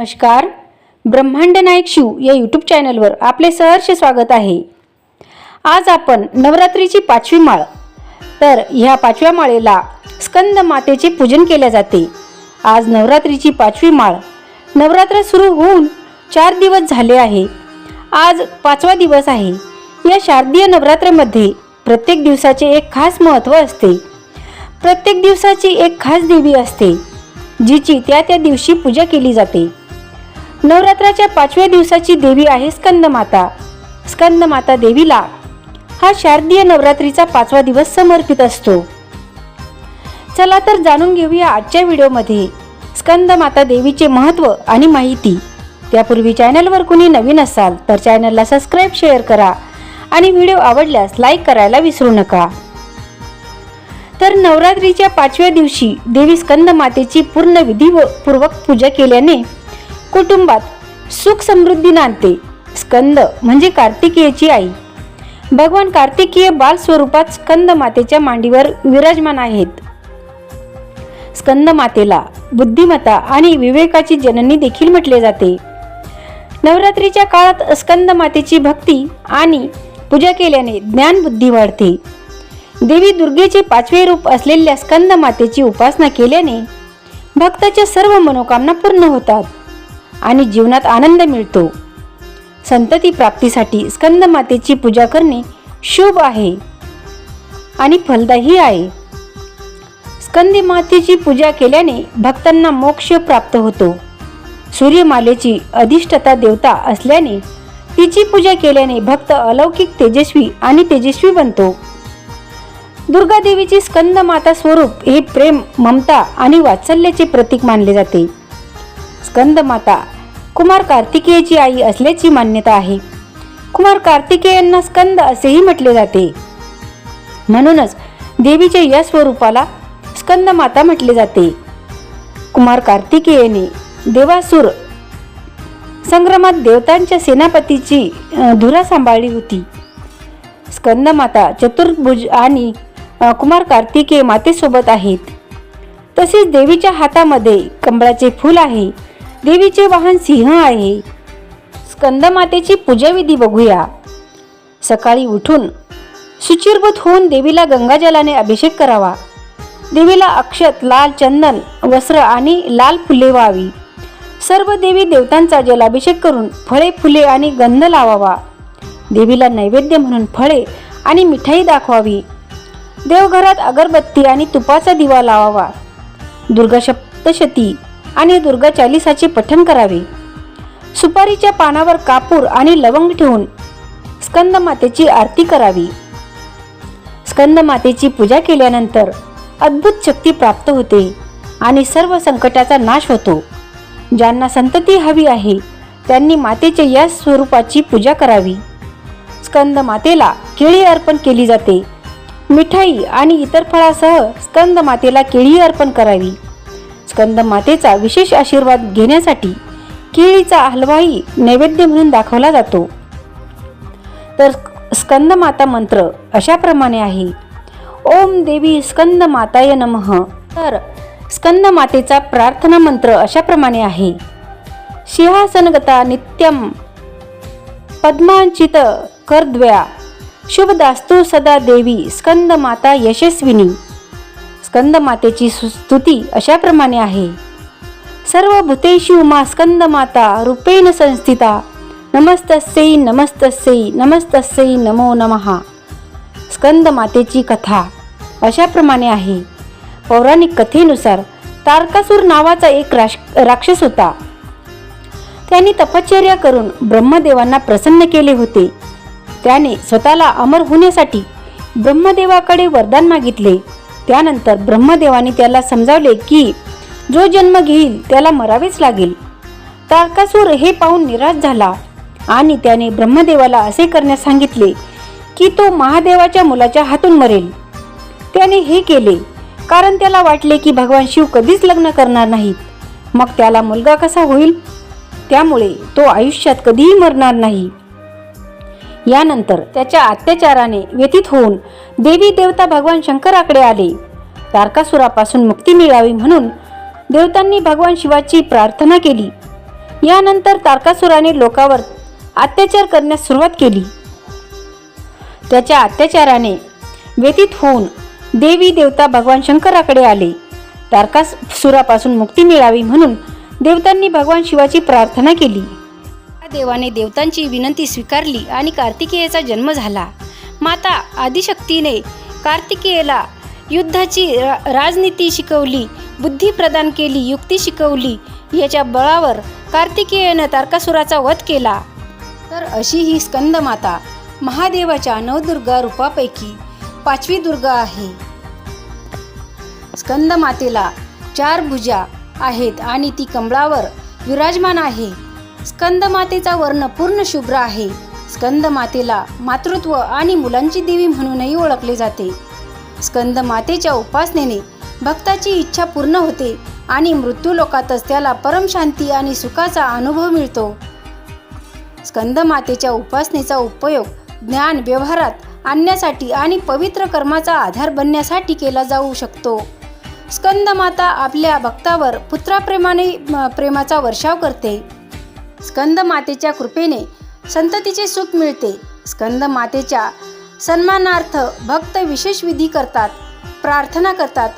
नमस्कार. ब्रह्मांड नायक शिव या यूट्यूब चॅनलवर आपले सहर्ष स्वागत आहे. आज आपण नवरात्रीची पाचवी माळ. तर ह्या पाचव्या माळेला स्कंद मातेचे पूजन केले जाते. आज नवरात्रीची पाचवी माळ. नवरात्र सुरू होऊन चार दिवस झाले आहे. आज पाचवा दिवस आहे. या शारदीय नवरात्रामध्ये प्रत्येक दिवसाचे एक खास महत्त्व असते. प्रत्येक दिवसाची एक खास देवी असते जिची त्या त्या दिवशी पूजा केली जाते. नवरात्राच्या पाचव्या दिवसाची देवी आहे स्कंदमाता. स्कंदमाता देवीला हा शारदीय नवरात्रीचा पाचवा दिवस समर्पित असतो. चला तर जाणून घेऊया आजच्या व्हिडिओमध्ये स्कंदमाता देवीचे महत्त्व आणि माहिती. त्यापूर्वी चॅनलवर कुणी नवीन असाल तर चॅनलला सबस्क्राईब शेअर करा आणि व्हिडिओ आवडल्यास लाईक करायला विसरू नका. तर नवरात्रीच्या पाचव्या दिवशी देवी स्कंद मातेची पूर्ण विधीपूर्वक पूजा केल्याने कुटुंबात सुख समृद्धी नांदते. स्कंद म्हणजे कार्तिकेयची आई. भगवान कार्तिकीय बाल स्वरूपात स्कंद मातेच्या मांडीवर विराजमान आहेत. स्कंद मातेला बुद्धिमत्ता आणि विवेकाची जननी देखील म्हटले जाते. नवरात्रीच्या काळात स्कंद मातेची भक्ती आणि पूजा केल्याने ज्ञान बुद्धी वाढते. देवी दुर्गेचे पाचवे रूप असलेल्या स्कंद मातेची उपासना केल्याने भक्ताच्या सर्व मनोकामना पूर्ण होतात. आणि जीवनात आनंद मिळतो. संतती प्राप्तीसाठी स्कंद मातेची पूजा करणे शुभ आहे. आणि फलदायी आहे. स्कंदी मातेची पूजा केल्याने भक्तांना मोक्ष प्राप्त होतो. सूर्यमालेची अधिष्ठता देवता असल्याने तिची पूजा केल्याने भक्त अलौकिक तेजस्वी आणि तेजस्वी बनतो. दुर्गादेवीचे स्कंद माता स्वरूप हे प्रेम ममता आणि वात्सल्याचे प्रतीक मानले जाते. स्कंद माता कुमार कार्तिकेयची आई असल्याची मान्यता आहे. कुमार कार्तिकेयांना स्कंद असेही म्हटले जाते. म्हणूनच देवीच्या या स्वरूपाला स्कंद माता म्हटले जाते. कुमार कार्तिकेयने देवासूर संग्रामात देवतांच्या सेनापतीची धुरा सांभाळली होती. स्कंदमाता चतुर्भुज आणि कुमार कार्तिकेय मातेसोबत आहेत. तसेच देवीच्या हातामध्ये कमळाचे फूल आहे. देवीचे वाहन सिंह आहे. स्कंदमातेची पूजाविधी बघूया. सकाळी उठून सुचिरभूत होऊन देवीला गंगाजलाने अभिषेक करावा. देवीला अक्षत लाल चंदन वस्त्र आणि लाल फुले व्हावी. सर्व देवी देवतांचा जलाभिषेक करून फळे फुले आणि गंध लावावा. देवीला नैवेद्य म्हणून फळे आणि मिठाई दाखवावी. देवघरात अगरबत्ती आणि तुपाचा दिवा लावावा. दुर्गा सप्तशती आणि दुर्गा चालिसाचे पठण करावे. सुपारीच्या पानावर कापूर आणि लवंग ठेवून स्कंद मातेची आरती करावी. स्कंद मातेची पूजा केल्यानंतर अद्भुत शक्ती प्राप्त होते आणि सर्व संकटाचा नाश होतो. ज्यांना संतती हवी आहे त्यांनी मातेच्या या स्वरूपाची पूजा करावी. स्कंद मातेला केळी अर्पण केली जाते. मिठाई आणि इतर फळासह स्कंद मातेला केळी अर्पण करावी. स्कंद मातेचा विशेष आशीर्वाद घेण्यासाठी केळीचा हलवाही नैवेद्य म्हणून दाखवला जातो. तर स्कंद माता मंत्र अशाप्रमाणे आहे. ओम देवी स्कंद माताय नमः. तर स्कंद मातेचा प्रार्थना मंत्र अशाप्रमाणे आहे. सिंहासनगता नित्यम पद्मांचित करद्वया शुभदास्तु सदा देवी स्कंद माता यशस्विनी. स्कंद मातेची सु- स्तुती अशाप्रमाणे आहे. सर्व भूतेषु मा स्कंद माता रूपेण संस्थिता नमस्तस्यै नमस्तस्यै नमस्तस्यै नमो नमः. स्कंद मातेची कथा अशाप्रमाणे आहे. पौराणिक कथेनुसार तारकासूर नावाचा एक राश राक्षस होता. त्यांनी तपश्चर्या करून ब्रह्मदेवांना प्रसन्न केले होते. त्याने स्वतःला अमर होण्यासाठी ब्रह्मदेवाकडे वरदान मागितले. त्यानंतर ब्रह्मदेवाने त्याला समजावले की जो जन्म घेईल त्याला मरावेच लागेल. तारकासूर हे पाहून निराश झाला आणि त्याने ब्रह्मदेवाला असे करण्यास सांगितले की तो महादेवाच्या मुलाच्या हातून मरेल. त्याने हे केले कारण त्याला वाटले की भगवान शिव कधीच लग्न करणार नाहीत. मग त्याला मुलगा कसा होईल? त्यामुळे तो आयुष्यात कधीही मरणार नाही. यानंतर त्याच्या अत्याचाराने व्यथित होऊन देवी देवता भगवान शंकराकडे आले. तारकासुरापासून मुक्ती मिळावी म्हणून देवतांनी भगवान शिवाची प्रार्थना केली. यानंतर तारकासुराने लोकावर अत्याचार करण्यास सुरुवात केली. त्याच्या अत्याचाराने व्यतीत होऊन देवी देवता भगवान शंकराकडे आले. तारकासुरापासून मुक्ती मिळावी म्हणून देवतांनी भगवान शिवाची प्रार्थना केली. देवाने देवतांची विनंती स्वीकारली आणि कार्तिकेयाचा जन्म झाला. माता आदिशक्तीने कार्तिकेयला युद्धाची रा- राजनीती शिकवली बुद्धी प्रदान केली युक्ती शिकवली याच्या बळावर कार्तिकेयनं तारकासुराचा वध केला. तर अशी ही स्कंदमाता महादेवाच्या नवदुर्गा रूपापैकी पाचवी दुर्गा आहे. स्कंदमातेला चार भुजा आहेत आणि ती कमळावर विराजमान आहे. स्कंदमातेचा वर्ण पूर्ण शुभ्र आहे. स्कंदमातेला मातृत्व आणि मुलांची देवी म्हणूनही ओळखले जाते. स्कंदमातेच्या उपासनेने भक्ताची इच्छा पूर्ण होते आणि मृत्यूलोकातच त्याला परमशांती आणि सुखाचा अनुभव मिळतो. स्कंदमातेच्या उपासनेचा उपयोग ज्ञान व्यवहारात आणण्यासाठी आणि पवित्र कर्माचा आधार बनण्यासाठी केला जाऊ शकतो. स्कंदमाता आपल्या भक्तावर पुत्राप्रेमाने म, प्रेमाचा वर्षाव करते. स्कंदमातेच्या कृपेने संततीचे सुख मिळते. स्कंदमातेच्या सन्मानार्थ भक्त विशेष विधी करतात प्रार्थना करतात.